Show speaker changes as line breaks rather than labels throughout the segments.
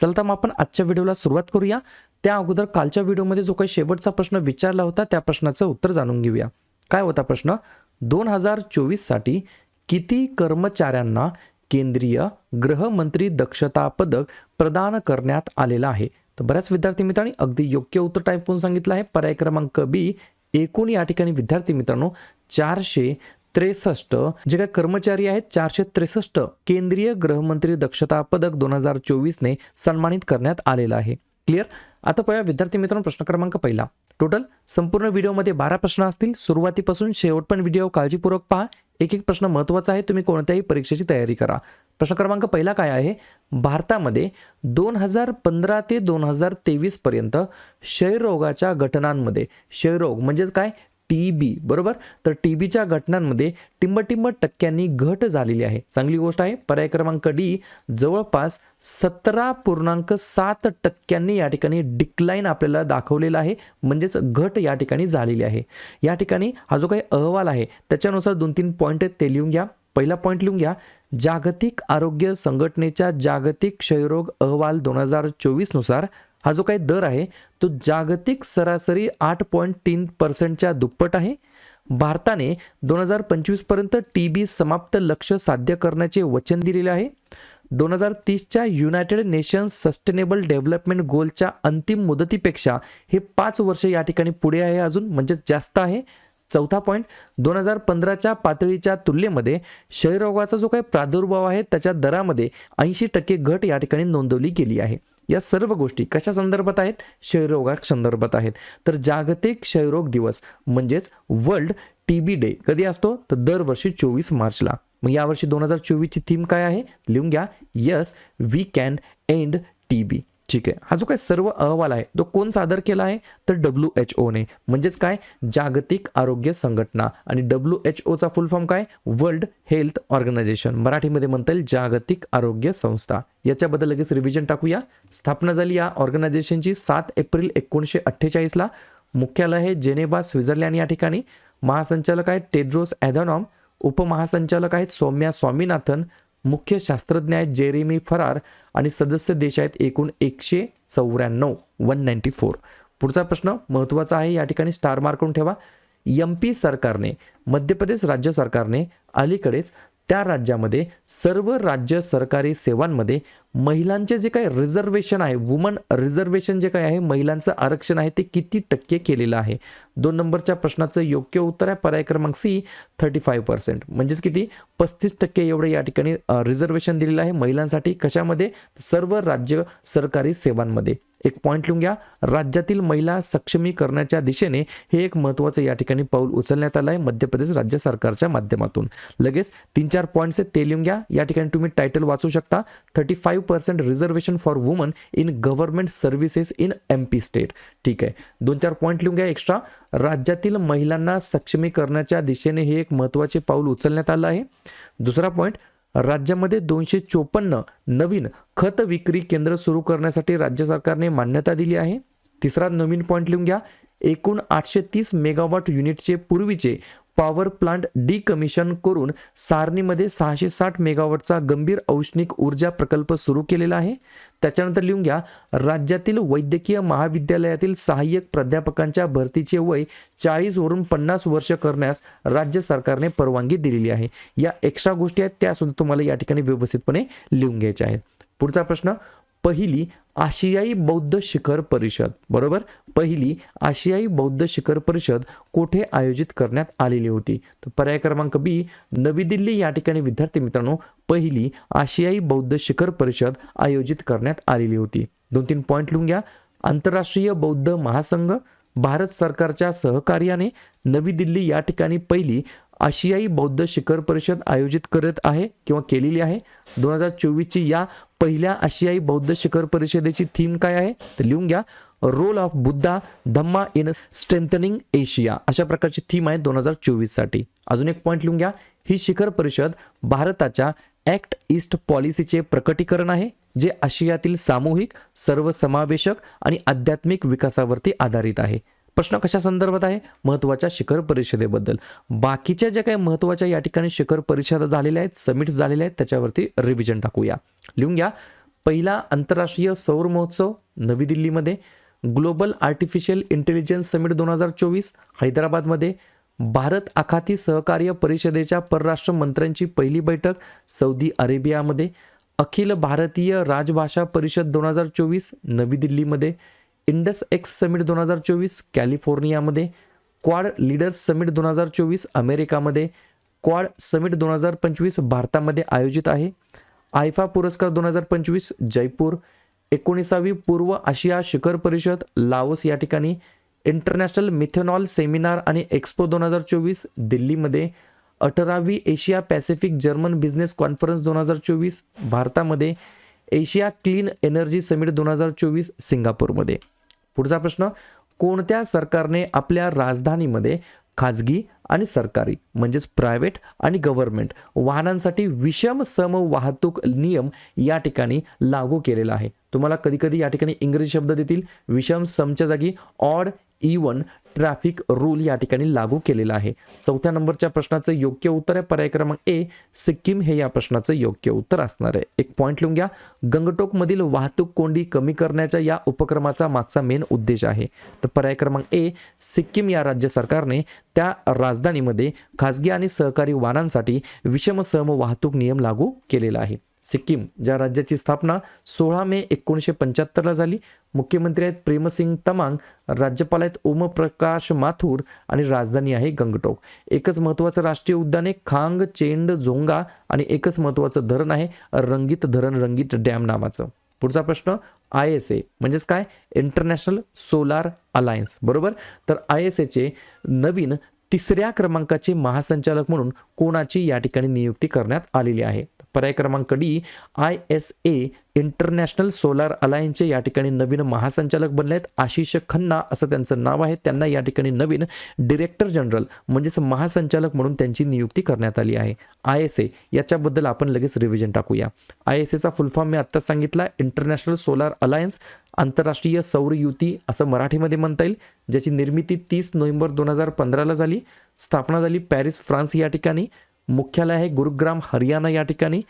चला तर मग आपण आजच्या व्हिडिओला सुरुवात करूया. त्या अगोदर कालच्या व्हिडिओमध्ये जो काही शेवटचा प्रश्न विचारला होता त्या प्रश्नाचं उत्तर जाणून घेऊया. काय होता प्रश्न? दोन हजार चोवीससाठी किती कर्मचाऱ्यांना केंद्रीय गृहमंत्री दक्षता पदक प्रदान करण्यात आलेलं आहे? तर बऱ्याच विद्यार्थी मित्रांनी अगदी योग्य उत्तर टाईप करून सांगितलं आहे. पर्याय क्रमांक बी एकूण या ठिकाणी विद्यार्थी मित्रांनो चारशे त्रेसष्ट जे काही कर्मचारी आहेत चारशे त्रेसष्ट केंद्रीय गृहमंत्री दक्षता पदक दोन हजार चोवीसने सन्मानित करण्यात आलेलं आहे. क्लिअर आता पाहूया विद्यार्थी मित्रांनो प्रश्न क्रमांक पहिला. टोटल संपूर्ण व्हिडिओमध्ये बारा प्रश्न असतील. सुरुवातीपासून शेवट पण व्हिडिओ काळजीपूर्वक पहा. एक एक प्रश्न महत्त्वाचा आहे तुम्ही कोणत्याही परीक्षेची तयारी करा. प्रश्न क्रमांक पहिला काय आहे? भारतामध्ये दोन हजार पंधरा ते दोन हजार तेवीस पर्यंत क्षयरोगाच्या घटनांमध्ये क्षयरोग म्हणजेच काय? टी बी बरोबर? तर टी बीच्या घटनांमध्ये टिंबटिंब टक्क्यांनी घट झालेली आहे. चांगली गोष्ट आहे पर्याय क्रमांक डी जवळपास सतरा पूर्णांक सात टक्क्यांनी या ठिकाणी डिक्लाईन आपल्याला दाखवलेला आहे. म्हणजेच घट या ठिकाणी झालेली आहे. या ठिकाणी हा जो काही अहवाल आहे त्याच्यानुसार दोन तीन पॉईंट आहेत ते लिहून घ्या. पहिला पॉईंट लिहून घ्या. जागतिक आरोग्य संघटनेच्या जागतिक क्षयरोग अहवाल दोन हजार चोवीसनुसार हा जो काही दर आहे तो जागतिक सरासरी आठ पॉईंट तीन पर्सेंटच्या दुप्पट आहे. भारताने दोन हजार पंचवीसपर्यंत टी बी समाप्त लक्ष साध्य करण्याचे वचन दिलेले आहे. दोन हजार तीसच्या युनायटेड नेशन्स सस्टेनेबल डेव्हलपमेंट गोलच्या अंतिम मुदतीपेक्षा हे पाच वर्ष या ठिकाणी पुढे आहे अजून म्हणजेच जास्त आहे. चौथा पॉईंट दोन हजार पंधराच्या पातळीच्या तुलनेमध्ये क्षयरोगाचा जो काही प्रादुर्भाव आहे त्याच्या दरामध्ये ऐंशी टक्के घट या ठिकाणी नोंदवली गेली आहे. या सर्व गोष्टी कशा संदर्भात आहेत? क्षयरोगा संदर्भात आहेत. तर जागतिक क्षयरोग दिवस म्हणजेच वर्ल्ड टी बी डे कधी असतो? तर दरवर्षी चोवीस मार्चला. मग यावर्षी दोन हजार चोवीसची थीम काय आहे? लिहून घ्या. Yes we can end T B ठीक आहे. हा जो काय सर्व अहवाल आहे तो कोण सादर केला आहे? तर डब्ल्यू एच ओने म्हणजेच काय? जागतिक आरोग्य संघटना. आणि डब्ल्यू एच ओचा फुल फॉर्म काय? वर्ल्ड हेल्थ ऑर्गनायझेशन मराठीमध्ये म्हणता येईल जागतिक आरोग्य संस्था. याच्याबद्दल लगेच रिव्हिजन टाकूया. स्थापना झाली या ऑर्गनायझेशनची सात एप्रिल एकोणीसशे अठ्ठेचाळीसला मुख्यालय आहे जेनेवा स्वित्झर्लंड या ठिकाणी. महासंचालक आहेत टेड्रोस ॲधॉनॉम. उपमहासंचालक आहेत सौम्या स्वामीनाथन. मुख्य शास्त्रज्ञ आहेत जेरेमी फरार आणि सदस्य देश आहेत एकूण एकशे चौऱ्याण्णव वन नाईन्टी फोर पुढचा प्रश्न महत्त्वाचा आहे या ठिकाणी स्टार मार्क करून ठेवा. एम पी सरकारने मध्य प्रदेश राज्य सरकारने अलीकडेच त्या राज्यामध्ये सर्व राज्य सरकारी सेवांमध्ये महिलांचे जे काही रिझर्वेशन आहे वुमन रिझर्वेशन जे काही आहे महिलांचं आरक्षण आहे ते किती टक्के केलेलं आहे? दोन नंबरच्या प्रश्नाचं योग्य उत्तर आहे पर्याय क्रमांक सी थर्टी फाईव्ह पर्सेंट म्हणजेच किती? पस्तीस टक्के एवढे या ठिकाणी रिझर्वेशन दिलेलं आहे महिलांसाठी. कशामध्ये? सर्व राज्य सरकारी सेवांमध्ये. एक पॉईंट लिहून घ्या. राज्यातील महिला सक्षमीकरणाच्या दिशेने हे एक महत्त्वाचं या ठिकाणी पाऊल उचलण्यात आलं आहे मध्य प्रदेश राज्य सरकारच्या माध्यमातून. लगेच तीन चार पॉईंट्स आहेत ते लिहून घ्या. या ठिकाणी तुम्ही टायटल वाचू शकता. Thirty five percent reservation for women in government services in M P state ठीक आहे. दोन चार पॉईंट लिहून घ्या एक्स्ट्रा राज्यातील महिलांना सक्षमीकरणाच्या दिशेने हे एक महत्त्वाचे पाऊल उचलण्यात आलं आहे. दुसरा पॉईंट राज्यामध्ये दोनशे चोपन्न नवीन खत विक्री केंद्र सुरू करण्यासाठी राज्य सरकारने मान्यता दिली आहे. तिसरा नवीन पॉईंट लिहून घ्या. एकूण आठशे तीस मेगावॉट युनिटचे पूर्वीचे पॉवर प्लांट डिकमिशन करून सारणीमध्ये सहाशे साठ मेगावॉटचा गंभीर औष्णिक ऊर्जा प्रकल्प सुरू केलेला आहे. त्याच्यानंतर लिहून घ्या राज्यातील वैद्यकीय महाविद्यालयातील सहाय्यक प्राध्यापकांच्या भरतीचे वय चाळीसवरून पन्नास वर्ष करण्यास राज्य सरकारने परवानगी दिलेली आहे. या एक्स्ट्रा गोष्टी आहेत त्या सुद्धा तुम्हाला या ठिकाणी व्यवस्थितपणे लिहून घ्यायच्या आहेत. पुढचा प्रश्न पहिली आशियाई बौद्ध शिखर परिषद बरोबर? पहिली आशियाई बौद्ध शिखर परिषद कोठे आयोजित करण्यात आलेली होती? तर पर्याय क्रमांक बी नवी दिल्ली या ठिकाणी विद्यार्थी मित्रांनो पहिली आशियाई बौद्ध शिखर परिषद आयोजित करण्यात आलेली होती. दोन तीन पॉईंट लिहून घ्या. आंतरराष्ट्रीय बौद्ध महासंघ भारत सरकारच्या सहकार्याने नवी दिल्ली या ठिकाणी पहिली आशियाई बौद्ध शिखर परिषद आयोजित करत आहे किंवा केलेली आहे. दोन हजार चोवीसची या पहिल्या आशियाई बौद्ध शिखर परिषदेची थीम काय आहे? तर लिहून घ्या. Role of Buddha Dhamma in strengthening Asia अशा प्रकारची थीम आहे दोन हजार चोवीससाठी. अजून एक पॉईंट लिहून घ्या. ही शिखर परिषद भारताच्या ॲक्ट ईस्ट पॉलिसीचे प्रकटीकरण आहे जे आशियातील सामूहिक सर्वसमावेशक आणि आध्यात्मिक विकासावरती आधारित आहे. प्रश्न कशा संदर्भात आहे? महत्त्वाच्या शिखर परिषदेबद्दल. बाकीच्या ज्या काही महत्त्वाच्या या ठिकाणी शिखर परिषदा झालेल्या आहेत समिट्स झालेल्या आहेत त्याच्यावरती रिव्हिजन टाकूया. लिहून घ्या. पहिला आंतरराष्ट्रीय सौर महोत्सव नवी दिल्लीमध्ये. ग्लोबल आर्टिफिशियल इंटेलिजन्स समिट दोन हजार चोवीस हैदराबादमध्ये. भारत आखाती सहकार्य परिषदेच्या परराष्ट्र मंत्र्यांची पहिली बैठक सौदी अरेबियामध्ये. अखिल भारतीय राजभाषा परिषद दोन हजार चोवीस नवी दिल्लीमध्ये. इंडस एक्स समिट दोन हजार चोवीस कॅलिफोर्नियामध्ये क्वाड लीडर्स समिट दोन हजार चोवीस अमेरिकामध्ये क्वाड समिट दोन हजार पंचवीस भारतामध्ये आयोजित आहे. आयफा पुरस्कार दोन हजार पंचवीस जयपूर एकोणीसावी पूर्व आशिया शिखर परिषद लाओस या ठिकाणी इंटरनॅशनल मिथेनॉल सेमिनार आणि एक्स्पो दोन हजार चोवीस दिल्लीमध्ये अठरावी Asia Pacific German business conference दोन हजार चोवीस भारतामध्ये एशिया क्लीन एनर्जी समिट दोन हजार चोवीस सिंगापूरमध्ये. पुढचा प्रश्न कोणत्या सरकारने आपल्या राजधानीमध्ये खाजगी आणि सरकारी म्हणजेच प्रायव्हेट आणि गव्हर्नमेंट वाहनांसाठी विषम सम वाहतूक नियम या ठिकाणी लागू केलेला आहे? तुम्हाला कधी कधी या ठिकाणी इंग्रजी शब्द देतील विषम समच्या जागी ऑड इवन ट्रॅफिक रूल या ठिकाणी लागू केलेला आहे. चौथ्या नंबरच्या प्रश्नाचं योग्य उत्तर आहे. पर्याय क्रमांक ए सिक्कीम हे या प्रश्नाचं योग्य उत्तर असणार आहे. एक पॉईंट लिहून घ्या. गंगटोकमधील वाहतूक कोंडी कमी करण्याच्या या उपक्रमाचा मागचा मेन उद्देश आहे. तर पर्याय क्रमांक ए सिक्कीम या राज्य सरकारने त्या राजधानीमध्ये खाजगी आणि सहकारी वाहनांसाठी विषम सम वाहतूक नियम लागू केलेला आहे. सिक्कीम ज्या राज्याची स्थापना सोळा मे एकोणीसशे पंच्याहत्तरला झाली. मुख्यमंत्री आहेत प्रेमसिंग तमांग राज्यपाल आहेत ओमप्रकाश माथुर आणि राजधानी आहे गंगटोक. एकच महत्त्वाचं राष्ट्रीय उद्यान आहे खांग चेंड झोंगा आणि एकच महत्त्वाचं धरण आहे रंगीत धरण रंगीत डॅम नावाचं. पुढचा प्रश्न आय एस ए म्हणजेच काय? International solar alliance. बरोबर? तर आय एस एचे नवीन तिसऱ्या क्रमांकाचे महासंचालक म्हणून कोणाची या ठिकाणी नियुक्ती करण्यात आलेली आहे? पर्याय क्रमांक D I S A international solar अलायन्सचे या ठिकाणी नवीन महासंचालक बनले आहेत आशिष खन्ना असं त्यांचं नाव आहे. त्यांना या ठिकाणी नवीन डिरेक्टर जनरल म्हणजेच महासंचालक म्हणून त्यांची नियुक्ती करण्यात आली आहे. आय एस ए याच्याबद्दल आपण लगेच रिव्हिजन टाकूया. आय एस एचा फुलफॉर्म मी आत्ताच सांगितला. इंटरनॅशनल सोलार अलायन्स आंतरराष्ट्रीय सौर युती असं मराठीमध्ये म्हणता येईल ज्याची निर्मिती तीस नोव्हेंबर दोन हजार पंधराला झाली. स्थापना झाली पॅरिस फ्रान्स या ठिकाणी. मुख्यालय आहे गुरुग्राम हरियाणा या ठिकाणी.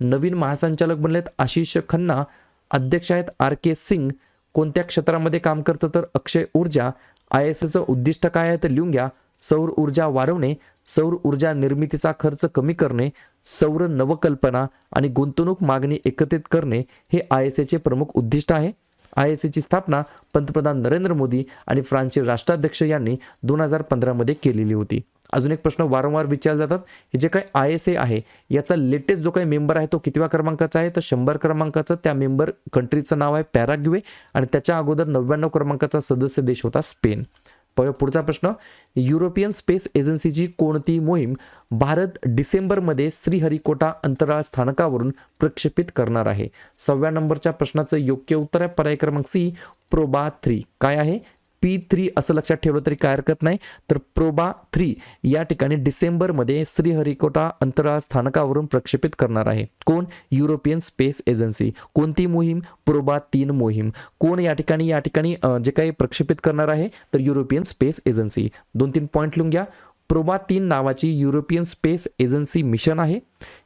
नवीन महासंचालक बनलेत आशिष खन्ना अध्यक्ष आहेत आर के सिंग. कोणत्या क्षेत्रामध्ये काम करतं तर अक्षय ऊर्जा आय एस एचं उद्दिष्ट काय आहे तर लिहून घ्या. सौर ऊर्जा वाढवणे सौर ऊर्जा निर्मितीचा खर्च कमी करणे सौर नवकल्पना आणि गुंतवणूक मागणी एकत्रित करणे हे आय एस एचे प्रमुख उद्दिष्ट आहे. आय एस एची स्थापना पंतप्रधान नरेंद्र मोदी आणि फ्रान्सचे राष्ट्राध्यक्ष यांनी दोन हजार पंधरामध्ये केलेली होती. अजून एक प्रश्न वारंवार विचारले जातात. हे जे काही आय एस ए आहे याचा लेटेस्ट जो काही मेंबर आहे तो कितव्या क्रमांकाचा आहे? तर शंभर क्रमांकाचं त्या मेंबर कंट्रीचं नाव आहे पॅराग्वे आणि त्याच्या अगोदर नव्याण्णव क्रमांकाचा सदस्य देश होता स्पेन. प- पुढचा प्रश्न. युरोपियन स्पेस एजन्सीची कोणती मोहीम भारत डिसेंबरमध्ये श्रीहरिकोटा अंतराळ स्थानकावरून प्रक्षेपित करणार आहे? सहाव्या नंबरच्या प्रश्नाचं योग्य उत्तर आहे. पर्याय क्रमांक सी प्रोबा थ्री. काय आहे? पी थ्री असं लक्षात ठेवलं तरी काय हरकत नाही. तर प्रोबा थ्री या ठिकाणी डिसेंबरमध्ये श्रीहरिकोटा अंतराळ स्थानकावरून प्रक्षेपित करणार आहे. कोण? European space agency. कोणती मोहीम? प्रोबा तीन मोहीम. कोण या ठिकाणी? या ठिकाणी जे काही प्रक्षेपित करणार आहे तर युरोपियन स्पेस एजन्सी. दोन तीन पॉईंट लिहून घ्या. प्रोबा तीन नावाची युरोपियन स्पेस एजन्सी मिशन आहे.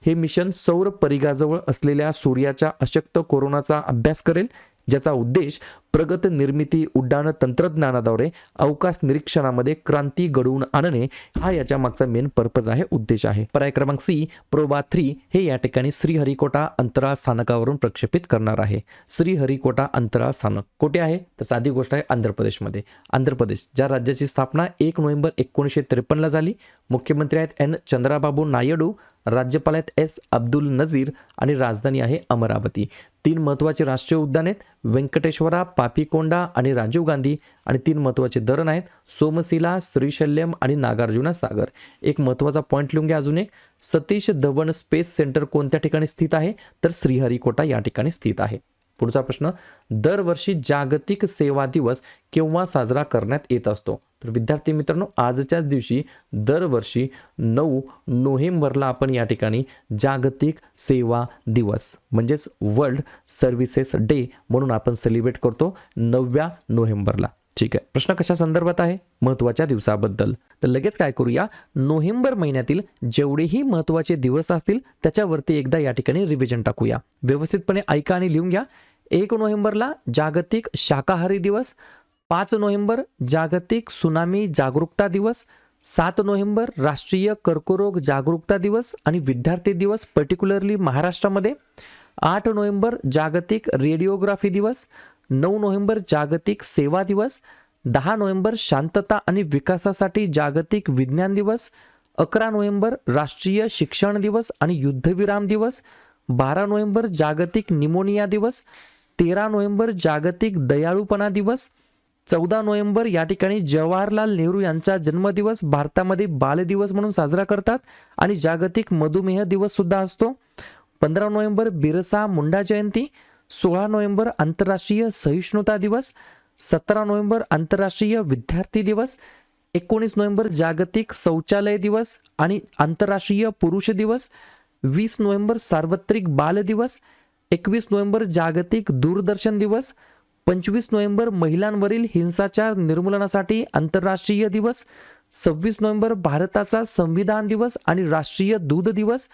हे मिशन सौर परिघाजवळ असलेल्या सूर्याच्या अशक्त कोरोनाचा अभ्यास करेल. ज्याचा उद्देश प्रगत निर्मिती उड्डाण तंत्रज्ञानाद्वारे अवकाश निरीक्षणामध्ये क्रांती घडवून आणणे हा याच्या मागचा मेन पर्पज आहे उद्देश आहे. पर्याय क्रमांक सी प्रोबा थ्री हे या ठिकाणी श्रीहरिकोटा अंतराळ स्थानकावरून प्रक्षेपित करणार आहे. श्रीहरिकोटा अंतराळ स्थानक कुठे आहे? तर साधी गोष्ट आहे आंध्र प्रदेशमध्ये आंध्र प्रदेश ज्या राज्याची स्थापना एक नोव्हेंबर एकोणीसशे त्रेपन्नला झाली मुख्यमंत्री आहेत एन. चंद्राबाबू नायडू राज्यपाल आहेत एस अब्दुल नझीर आणि राजधानी आहे अमरावती. तीन महत्त्वाचे राष्ट्रीय उद्यान आहेत व्यंकटेश्वरा पापीकोंडा आणि राजीव गांधी आणि तीन महत्त्वाचे धरण आहेत सोमशिला श्रीशल्यम आणि नागार्जुना सागर. एक महत्त्वाचा पॉईंट लिहून घ्या अजून एक. सतीश धवन स्पेस सेंटर कोणत्या ठिकाणी स्थित आहे? तर श्रीहरिकोटा या ठिकाणी स्थित आहे. पुढचा प्रश्न दरवर्षी जागतिक सेवा दिवस केव्हा साजरा करण्यात येत असतो? तर विद्यार्थी मित्रांनो आजच्याच दिवशी दरवर्षी नऊ नोव्हेंबरला आपण या ठिकाणी जागतिक सेवा दिवस म्हणजेच वर्ल्ड सर्व्हिसेस डे म्हणून आपण सेलिब्रेट करतो नवव्या नोव्हेंबरला. ठीक आहे. प्रश्न कशा संदर्भात आहे? महत्त्वाच्या दिवसाबद्दल. तर लगेच काय करूया? नोव्हेंबर महिन्यातील जेवढेही महत्त्वाचे दिवस असतील त्याच्यावरती एकदा या ठिकाणी रिव्हिजन टाकूया. व्यवस्थितपणे ऐका आणि लिहून घ्या. एक नोव्हेंबरला जागतिक शाकाहारी दिवस पाच नोव्हेंबर जागतिक सुनामी जागरूकता दिवस सात नोव्हेंबर राष्ट्रीय कर्करोग जागरूकता दिवस आणि विद्यार्थी दिवस पर्टिक्युलरली महाराष्ट्रामध्ये आठ नोव्हेंबर जागतिक रेडिओग्राफी दिवस नऊ नोव्हेंबर जागतिक सेवा दिवस दहा नोव्हेंबर शांतता आणि विकासासाठी जागतिक विज्ञान दिवस अकरा नोव्हेंबर राष्ट्रीय शिक्षण दिवस आणि युद्धविराम दिवस बारा नोव्हेंबर जागतिक निमोनिया दिवस तेरा नोव्हेंबर जागतिक दयाळूपणा दिवस. चौदा नोव्हेंबर या ठिकाणी जवाहरलाल नेहरू यांचा जन्मदिवस. भारतामध्ये बालदिवस म्हणून साजरा करतात आणि जागतिक मधुमेह दिवस सुद्धा असतो. पंधरा नोव्हेंबर बिरसा मुंडा जयंती. सोळा नोव्हेंबर आंतरराष्ट्रीय सहिष्णुता दिवस. सतरा नोव्हेंबर आंतरराष्ट्रीय विद्यार्थी दिवस. एकोणीस नोव्हेंबर जागतिक शौचालय दिवस आणि आंतरराष्ट्रीय पुरुष दिवस. वीस नोव्हेंबर सार्वत्रिक बाल दिवस. एकवीस नोव्हेंबर जागतिक दूरदर्शन दिवस पंचवीस नोव्हेंबर महिलांवरील हिंसाचार निर्मूलनासाठी आंतरराष्ट्रीय दिवस सव्वीस नोव्हेंबर भारताचा संविधान दिवस आणि राष्ट्रीय दूध दिवस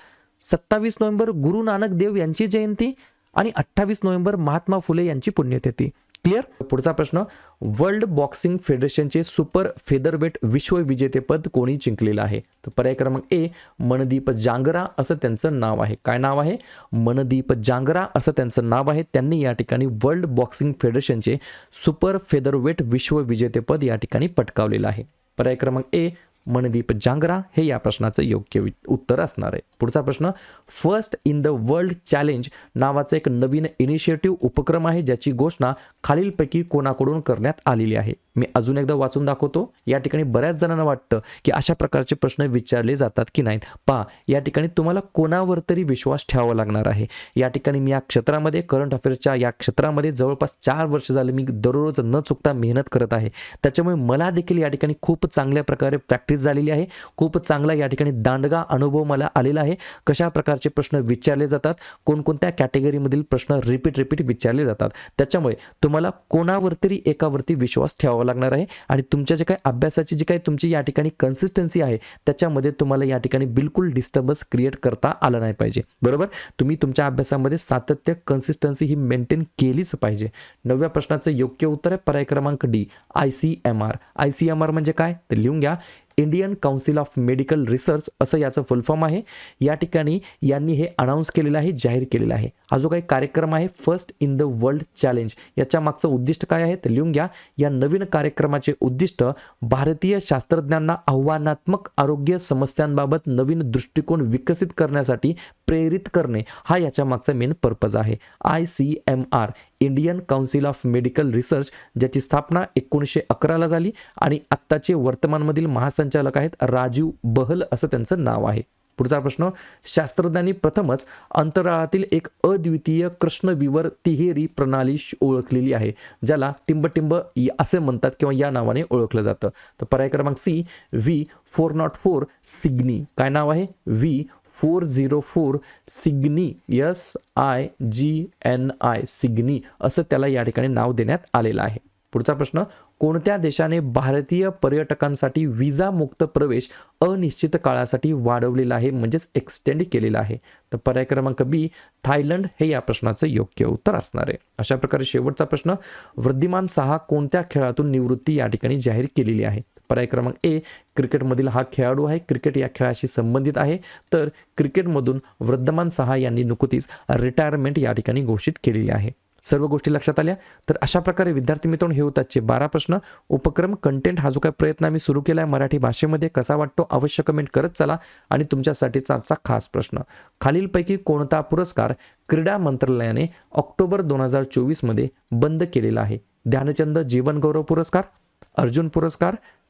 सत्तावीस नोव्हेंबर गुरु नानक देव यांची जयंती आणि अठ्ठावीस नोव्हेंबर महात्मा फुले यांची पुण्यतिथी. क्लिअर? पुढचा प्रश्न वर्ल्ड बॉक्सिंग फेडरेशनचे सुपर फेदरवेट विश्व विजेतेपद कोणी जिंकलेलं आहे? तर पर्याय क्रमांक ए मनदीप जांगरा असं त्यांचं नाव आहे. काय नाव आहे? मनदीप जांगरा असं त्यांचं नाव आहे. त्यांनी या ठिकाणी वर्ल्ड बॉक्सिंग फेडरेशनचे सुपर फेदरवेट विश्व विजेतेपद या ठिकाणी पटकावलेलं आहे. पर्याय क्रमांक ए मनदीप जांगरा हे या प्रश्नाचं योग्य वि- उत्तर असणार आहे. पुढचा प्रश्न first in the world challenge नावाचं एक नवीन इनिशिएटिव्ह उपक्रम आहे ज्याची घोषणा खालीलपैकी कोणाकडून करण्यात आलेली आहे? मी अजून एकदा वाचून दाखवतो. या ठिकाणी बऱ्याच जणांना वाटतं की अशा प्रकारचे प्रश्न विचारले जातात की नाहीत. पहा या ठिकाणी तुम्हाला कोणावर तरी विश्वास ठेवावा लागणार आहे. या ठिकाणी मी या क्षेत्रामध्ये करंट अफेअर्सच्या या क्षेत्रामध्ये जवळपास चार वर्ष झाले मी दररोज न चुकता मेहनत करत आहे. त्याच्यामुळे मला देखील या ठिकाणी खूप चांगल्या प्रकारे प्रॅक्टिस झालेली आहे. खूप चांगला या ठिकाणी दांडगा अनुभव मला आलेला आहे. कशा प्रकारचे प्रश्न विचारले जातात? कोणकोणत्या कॅटेगरीमधील प्रश्न रिपीट रिपीट विचारले जातात? त्याच्यामुळे तुम्हाला कोणावर तरी एकावरती विश्वास ठेवावा लागणार आहे. आणि तुमच्या जे काही अभ्यासाची जी काही तुमची या ठिकाणी कन्सिस्टन्सी आहे त्याच्यामध्ये तुम्हाला या ठिकाणी बिलकुल डिस्टर्बन्स क्रिएट करता आलं नाही पाहिजे. बरोबर? तुम्ही तुमच्या अभ्यासामध्ये सातत्य कन्सिस्टन्सी ही मेंटेन केलीच पाहिजे. नवव्या प्रश्नाचं योग्य उत्तर आहे पर्याय क्रमांक D I C M R I C M R म्हणजे काय? तर लिहून घ्या. Indian council of medical research असं याचं फुलफॉर्म आहे. या ठिकाणी यांनी हे अनाऊन्स केलेलं आहे जाहीर केलेलं आहे. हा जो काही कार्यक्रम आहे first in the world challenge याच्या मागचं उद्दिष्ट काय आहे तर लिहून घ्या. या नवीन कार्यक्रमाचे उद्दिष्ट भारतीय शास्त्रज्ञांना आव्हानात्मक आरोग्य समस्यांबाबत नवीन दृष्टिकोन विकसित करण्यासाठी प्रेरित करणे हा याच्या मागचा मेन पर्पज आहे. I C M R Indian council of medical research ज्याची स्थापना एकोणीसशे अकराला झाली आणि आत्ताचे वर्तमानमधील महासंचालक आहेत राजीव बहल असं त्यांचं नाव आहे. पुढचा प्रश्न शास्त्रज्ञांनी प्रथमच अंतराळातील एक अद्वितीय कृष्णविवर तिहेरी प्रणाली श- ओळखलेली आहे ज्याला टिंबटिंब असे म्हणतात किंवा या नावाने ओळखलं जातं. तर पर्याय क्रमांक C V four nought four Cygni. काय नाव आहे? V four zero four Cygni S I G N I Cygni असं त्याला या ठिकाणी नाव देण्यात आलेलं आहे. पुढचा प्रश्न कोणत्या देशाने भारतीय पर्यटकांसाठी विजामुक्त प्रवेश अनिश्चित काळासाठी वाढवलेला आहे म्हणजेच एक्सटेंड केलेला आहे? तर पर्याय क्रमांक बी थायलंड हे या प्रश्नाचं योग्य उत्तर असणार आहे. अशा प्रकारे शेवटचा प्रश्न वृद्धिमान सहा कोणत्या खेळातून निवृत्ती या ठिकाणी जाहीर केलेली आहे? पर्याय क्रमांक ए क्रिकेटमधील हा खेळाडू आहे. क्रिकेट या खेळाशी संबंधित आहे. तर क्रिकेटमधून वृद्धमान सहा यांनी नुकतीच रिटायरमेंट या ठिकाणी घोषित केलेली आहे. सर्व गोष्टी लक्षात आल्या? तर अशा प्रकारे विद्यार्थी मित्रांनो हे होतातचे बारा प्रश्न. उपक्रम कंटेंट हा जो काही प्रयत्न आम्ही सुरू केला आहे मराठी भाषेमध्ये कसा वाटतो अवश्य कमेंट करत चला आणि तुमच्यासाठीचा आजचा खास प्रश्न. खालीलपैकी कोणता पुरस्कार क्रीडा मंत्रालयाने ऑक्टोबर दोन हजार चोवीसमध्ये बंद केलेला आहे? ध्यानचंद जीवनगौरव पुरस्कार अर्जुन पुरस्कार